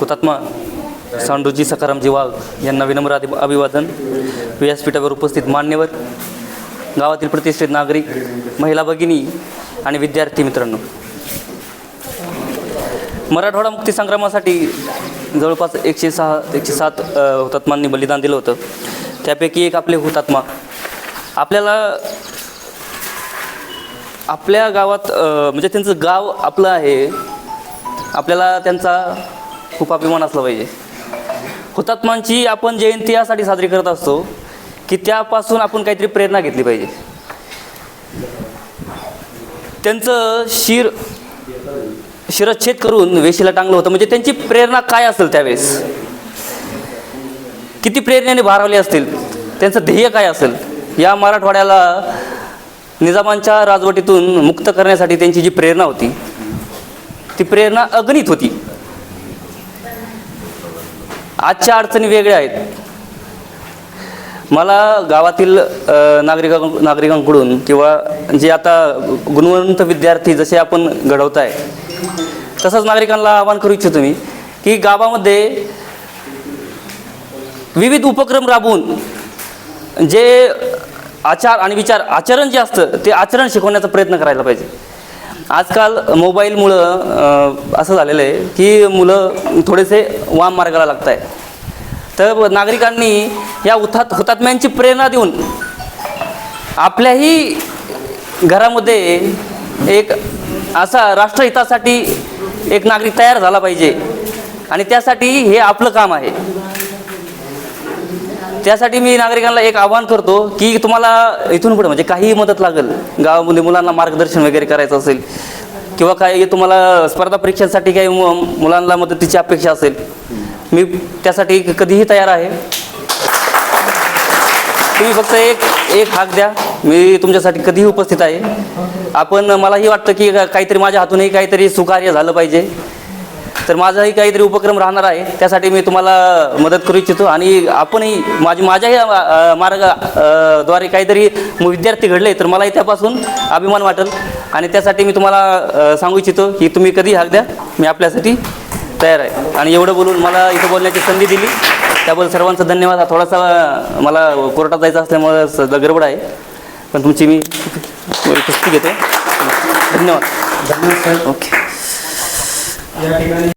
हुतात्मा सांडूजी सखारामजी वाघ यांना विनम्र अभि अभिवादन. व्यासपीठावर उपस्थित मान्यवर गावातील प्रतिष्ठित नागरिक महिला भगिनी आणि विद्यार्थी मित्रांनो. मराठवाडा मुक्ती संग्रामासाठी जवळपास एकशे सहा एकशे सात हुतात्मांनी बलिदान दिलं होतं. त्यापैकी एक आपले हुतात्मा. आपल्याला आपल्या गावात म्हणजे त्यांचं गाव आपलं आहे. आपल्याला त्यांचा खूप अभिमान असला पाहिजे. हुतात्मांची आपण जयंती यासाठी साजरी करत असतो की त्यापासून आपण काहीतरी प्रेरणा घेतली पाहिजे. त्यांचं शिर शिरच्छेद करून वेशीला टांगलं होतं. म्हणजे त्यांची प्रेरणा काय असेल त्यावेळेस? किती प्रेरणेने भारावले असतील? त्यांचं ध्येय काय असेल? या मराठवाड्याला निजामांच्या राजवटीतून मुक्त करण्यासाठी त्यांची जी प्रेरणा होती ती प्रेरणा अगणित होती. आजच्या अडचणी वेगळ्या आहेत. मला गावातील नागरिका नागरिकांकडून किंवा जे आता गुणवंत विद्यार्थी जसे आपण घडवत आहे तसंच नागरिकांना आवाहन करू इच्छितो मी की गावामध्ये विविध उपक्रम राबवून जे आचार आणि विचार आचरण जे असतं ते आचरण शिकवण्याचा प्रयत्न करायला पाहिजे. आजकाल मोबाईलमुळं असं झालेलं आहे की मुलं थोडेसे वाम मार्गाला लागत आहे तर नागरिकांनी या हुतात हुतात्म्यांची प्रेरणा देऊन आपल्याही घरामध्ये एक असा राष्ट्रहितासाठी एक नागरिक तयार झाला पाहिजे. आणि त्यासाठी हे आपलं काम आहे. त्यासाठी मी नागरिकांना एक आवाहन करतो की तुम्हाला इथून पुढे म्हणजे काहीही मदत लागेल गावामध्ये मुलांना मार्गदर्शन वगैरे करायचं असेल किंवा काही तुम्हाला स्पर्धा परीक्षांसाठी काही मुलांना मदतीची अपेक्षा असेल मी त्यासाठी कधीही तयार आहे. तुम्ही फक्त एक एक हाक द्या मी तुमच्यासाठी कधीही उपस्थित आहे. आपण मलाही वाटतं की काहीतरी माझ्या हातूनही काहीतरी सुकार्य झालं पाहिजे. तर माझाही काहीतरी उपक्रम राहणार आहे. त्यासाठी मी तुम्हाला मदत करू इच्छितो आणि आपणही माझी माझ्याही अ, मार्ग अ, द्वारे काहीतरी विद्यार्थी घडले तर मलाही त्यापासून अभिमान वाटेल. आणि त्यासाठी मी तुम्हाला सांगू इच्छितो की तुम्ही कधी हाक द्या. मी आपल्यासाठी तयार आहे. आणि एवढं बोलून मला इथं बोलण्याची संधी दिली. त्याबद्दल सर्वांचा धन्यवाद. हा थोडासा मला कोर्टात जायचं असल्यामुळे गडबड आहे. पण तुमची मी उपस्थिती घेतो. धन्यवाद. धन्यवाद सर. ओके. या ठिकाणी